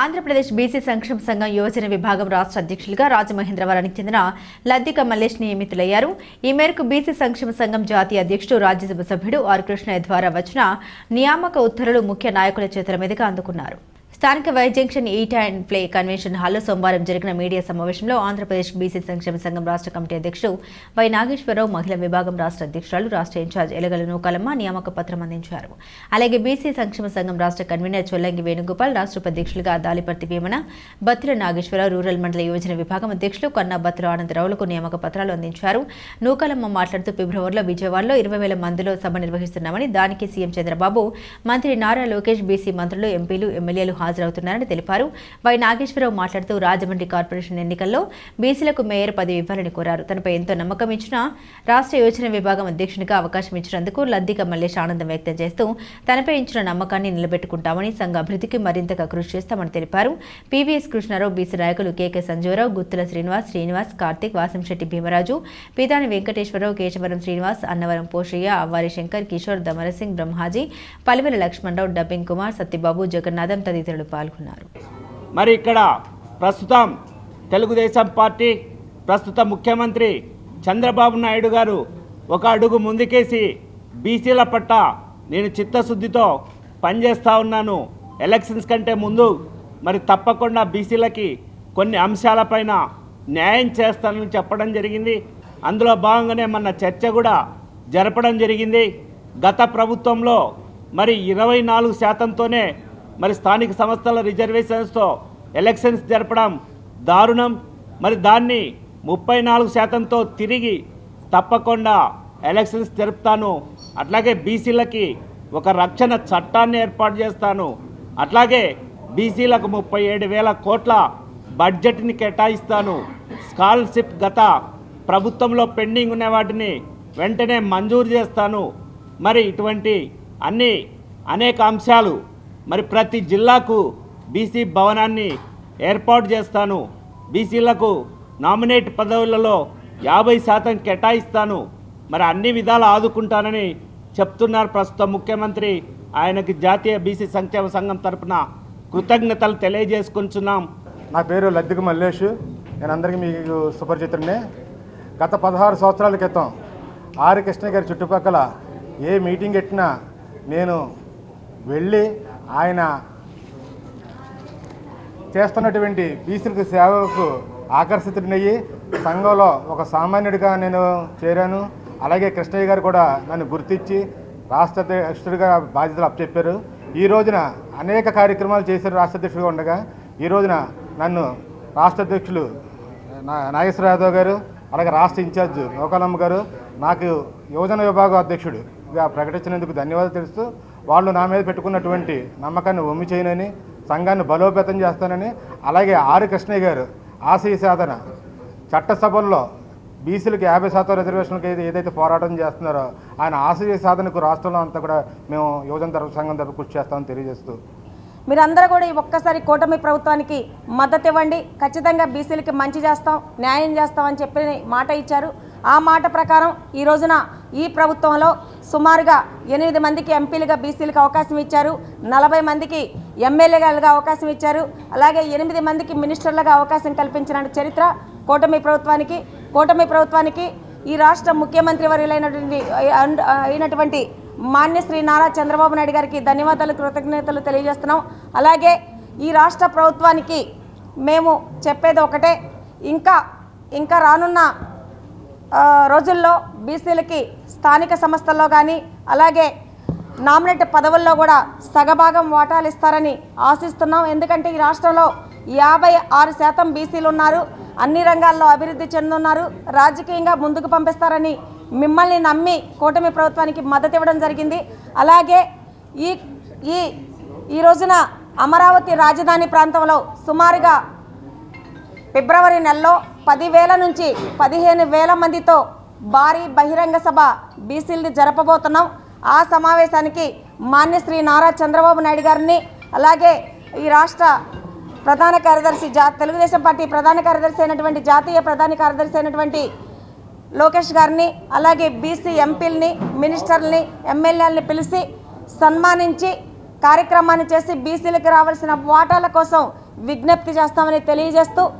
Andhra Pradesh BC సంక్షేమ సంఘం యువజన విభాగం రాష్ట్ర అధ్యక్షులుగా రాజమహేంద్రవరానికి చెందిన లద్దిక మల్లేష్ నియమితులయ్యారు. ఈ మేరకు బీసీ సంక్షేమ సంఘం జాతీయ అధ్యక్షుడు రాజ్యసభ సభ్యుడు ఆర్ కృష్ణయ్య ద్వారా వచ్చిన నియామక ఉత్తర్వులు ముఖ్య నాయకుల చేతుల మీదుగా అందుకున్నారు. స్థానిక Y junction eat and play convention హాల్లో సోమవారం జరిగిన మీడియా సమావేశంలో ఆంధ్రప్రదేశ్ బీసీ సంక్షేమ సంఘం రాష్ట్ర కమిటీ అధ్యక్షుడు వై నాగేశ్వరరావు మహిళా విభాగం రాష్ట్ర అధ్యక్షురాలు రాష్ట్ర ఇన్ఛార్జ్ ఎలగల నూకలమ్మ నియామక పత్రం అందించారు. అలాగే బీసీ సంక్షేమ సంఘం రాష్ట్ర కన్వీనర్ చొల్లంగి వేణుగోపాల్ రాష్ట్ర ఉపాధ్యక్షులుగా దాలిపర్తి వేమన బత్తుల నాగేశ్వరరావు రూరల్ మండల యువజన విభాగం అధ్యక్షులు కన్నా బత్తుల ఆనందరావులకు నియామక పత్రాలు అందించారు. నూకలమ్మ మాట్లాడుతూ ఫిబ్రవరిలో విజయవాడలో ఇరవై వేల మందిలో సభ నిర్వహిస్తున్నామని దానికి సీఎం చంద్రబాబు మంత్రి నారా లోకేష్ బీసీ మంత్రులు ఎంపీలు ఎమ్మెల్యేలు హాజరవుతున్నారని తెలిపారు. వై నాగేశ్వరరావు మాట్లాడుతూ రాజమండ్రి కార్పొరేషన్ ఎన్నికల్లో బీసీలకు మేయర్ పదవి ఇవ్వాలని కోరారు. తనపై ఎంతో నమ్మకం ఇచ్చిన రాష్ట్ర యోజన విభాగం అధ్యక్షునిగా అవకాశం ఇచ్చినందుకు లద్దిక మల్లేష్ ఆనందం వ్యక్తం చేస్తూ తనపై ఇచ్చిన నమ్మకాన్ని నిలబెట్టుకుంటామని సంఘ అభివృద్ధికి మరింతగా కృషి చేస్తామని తెలిపారు. పీవీఎస్ కృష్ణారావు బీసీ నాయకులు కేకే సంజీవరావు గుత్తుల శ్రీనివాస్ శ్రీనివాస్ కార్తిక్ వాసంశెట్టి భీమరాజు పీతాని వెంకటేశ్వరరావు కేశవరం శ్రీనివాస్ అన్నవరం పోషయ్య అవ్వారి శంకర్ కిషోర్ దమరసింగ్ బ్రహ్మాజీ పలివెల లక్ష్మణరావు డబ్బింగ్ కుమార్ సత్యబాబు జగన్నాథం తదితరులు పాల్గొన్నారు. మరి ఇక్కడ ప్రస్తుతం తెలుగుదేశం పార్టీ ప్రస్తుత ముఖ్యమంత్రి చంద్రబాబు నాయుడు గారు ఒక అడుగు ముందుకేసి బీసీల పట్ల నేను చిత్తశుద్ధితో పనిచేస్తూ ఉన్నాను. ఎలక్షన్స్ కంటే ముందు మరి తప్పకుండా బీసీలకి కొన్ని అంశాలపైన న్యాయం చేస్తానని చెప్పడం జరిగింది. అందులో భాగంగానే మన చర్చ కూడా జరపడం జరిగింది. గత ప్రభుత్వంలో మరి ఇరవై నాలుగు శాతంతోనే మరి స్థానిక సంస్థల రిజర్వేషన్స్తో ఎలక్షన్స్ జరపడం దారుణం. మరి దాన్ని ముప్పై నాలుగు శాతంతో తిరిగి తప్పకుండా ఎలక్షన్స్ జరుపుతాను. అట్లాగే బీసీలకి ఒక రక్షణ చట్టాన్ని ఏర్పాటు చేస్తాను. అట్లాగే బీసీలకు ముప్పై ఏడు వేల కోట్ల బడ్జెట్ని కేటాయిస్తాను. స్కాలర్షిప్ గత ప్రభుత్వంలో పెండింగ్ ఉన్న వాటిని వెంటనే మంజూరు చేస్తాను. మరి ఇటువంటి అన్ని అనేక అంశాలు మరి ప్రతి జిల్లాకు బీసీ భవనాన్ని ఏర్పాటు చేస్తాను. బీసీలకు నామినేట్ పదవులలో యాభై శాతం కేటాయిస్తాను. మరి అన్ని విధాలు ఆదుకుంటానని చెప్తున్నారు ప్రస్తుత ముఖ్యమంత్రి. ఆయనకి జాతీయ బీసీ సంక్షేమ సంఘం తరపున కృతజ్ఞతలు తెలియజేసుకుంటున్నాం. నా పేరు లద్దిక మల్లేష్. నేను అందరికీ మీకు సుపరిచితుడిని. గత పదహారు సంవత్సరాల క్రితం ఆర్ కృష్ణ గారి చుట్టుపక్కల ఏ మీటింగ్ పెట్టినా నేను వెళ్ళి ఆయన చేస్తున్నటువంటి బీసీలకు సేవకు ఆకర్షితుడినయ్యి. సంఘంలో ఒక సామాన్యుడిగా నేను చేరాను. అలాగే కృష్ణయ్య గారు కూడా నన్ను గుర్తించి రాష్ట్ర అధ్యక్షుడిగా బాధ్యతలు అప్పచెప్పారు. ఈ రోజున అనేక కార్యక్రమాలు చేశారు రాష్ట్ర అధ్యక్షుడిగా ఉండగా. ఈ రోజున నన్ను రాష్ట్ర అధ్యక్షులు నా నాగేశ్వర యాదవ్ గారు అలాగే రాష్ట్ర ఇన్ఛార్జ్ లోకాలమ్మ గారు నాకు యువజన విభాగం అధ్యక్షుడిగా ప్రకటించినందుకు ధన్యవాదాలు తెలుస్తూ వాళ్ళు నా మీద పెట్టుకున్నటువంటి నమ్మకాన్ని ఒమ్మి చేయనని సంఘాన్ని బలోపేతం చేస్తానని అలాగే ఆర్ కృష్ణయ్య గారు ఆశయ సాధన చట్టసభల్లో బీసీలకు యాభై శాతం రిజర్వేషన్కి ఏదైతే పోరాటం చేస్తున్నారో ఆయన ఆశయ సాధనకు రాష్ట్రంలో అంతా కూడా మేము యువజన తరఫు సంఘం తరపు కృషి చేస్తామని తెలియజేస్తూ. మీరందరూ కూడా ఈ ఒక్కసారి కూటమి ప్రభుత్వానికి మద్దతు ఇవ్వండి. ఖచ్చితంగా బీసీలకి మంచి చేస్తాం న్యాయం చేస్తాం అని చెప్పి మాట ఇచ్చారు. ఆ మాట ప్రకారం ఈ రోజున ఈ ప్రభుత్వంలో సుమారుగా ఎనిమిది మందికి ఎంపీలుగా బీసీలకు అవకాశం ఇచ్చారు. నలభై మందికి ఎమ్మెల్యేలుగా అవకాశం ఇచ్చారు. అలాగే ఎనిమిది మందికి మినిస్టర్లుగా అవకాశం కల్పించిన చరిత్ర కూటమి ప్రభుత్వానికి కూటమి ప్రభుత్వానికి ఈ రాష్ట్ర ముఖ్యమంత్రి వర్యులైనటువంటి అయినటువంటి మాన్య శ్రీ నారా చంద్రబాబు నాయుడు గారికి ధన్యవాదాలు కృతజ్ఞతలు తెలియజేస్తున్నాం. అలాగే ఈ రాష్ట్ర ప్రభుత్వానికి మేము చెప్పేది ఒకటే. ఇంకా ఇంకా రానున్న రోజుల్లో బీసీలకి స్థానిక సంస్థల్లో కానీ అలాగే నామినేట్ పదవుల్లో కూడా సగభాగం వాటాలు ఇస్తారని ఆశిస్తున్నాం. ఎందుకంటే ఈ రాష్ట్రంలో యాభై ఆరు శాతం బీసీలు ఉన్నారు. అన్ని రంగాల్లో అభివృద్ధి చెందున్నారు. రాజకీయంగా ముందుకు పంపిస్తారని మిమ్మల్ని నమ్మి కూటమి ప్రభుత్వానికి మద్దతు ఇవ్వడం జరిగింది. అలాగే ఈ ఈ ఈ రోజున అమరావతి రాజధాని ప్రాంతంలో సుమారుగా ఫిబ్రవరి నెలలో పదివేల నుంచి పదిహేను వేల మందితో భారీ బహిరంగ సభ బీసీలు జరపబోతున్నాం. ఆ సమావేశానికి మాన్య శ్రీ నారా చంద్రబాబు నాయుడు గారిని అలాగే ఈ రాష్ట్ర ప్రధాన కార్యదర్శి జా తెలుగుదేశం పార్టీ ప్రధాన కార్యదర్శి అయినటువంటి జాతీయ ప్రధాన కార్యదర్శి అయినటువంటి లోకేష్ గారిని అలాగే బీసీ ఎంపీలని మినిస్టర్ని ఎమ్మెల్యేలని పిలిచి సన్మానించి కార్యక్రమాన్ని చేసి బీసీలకు రావాల్సిన వాటాల కోసం విజ్ఞప్తి చేస్తామని తెలియజేస్తూ